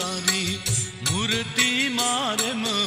तारी मूर्ति मारे मार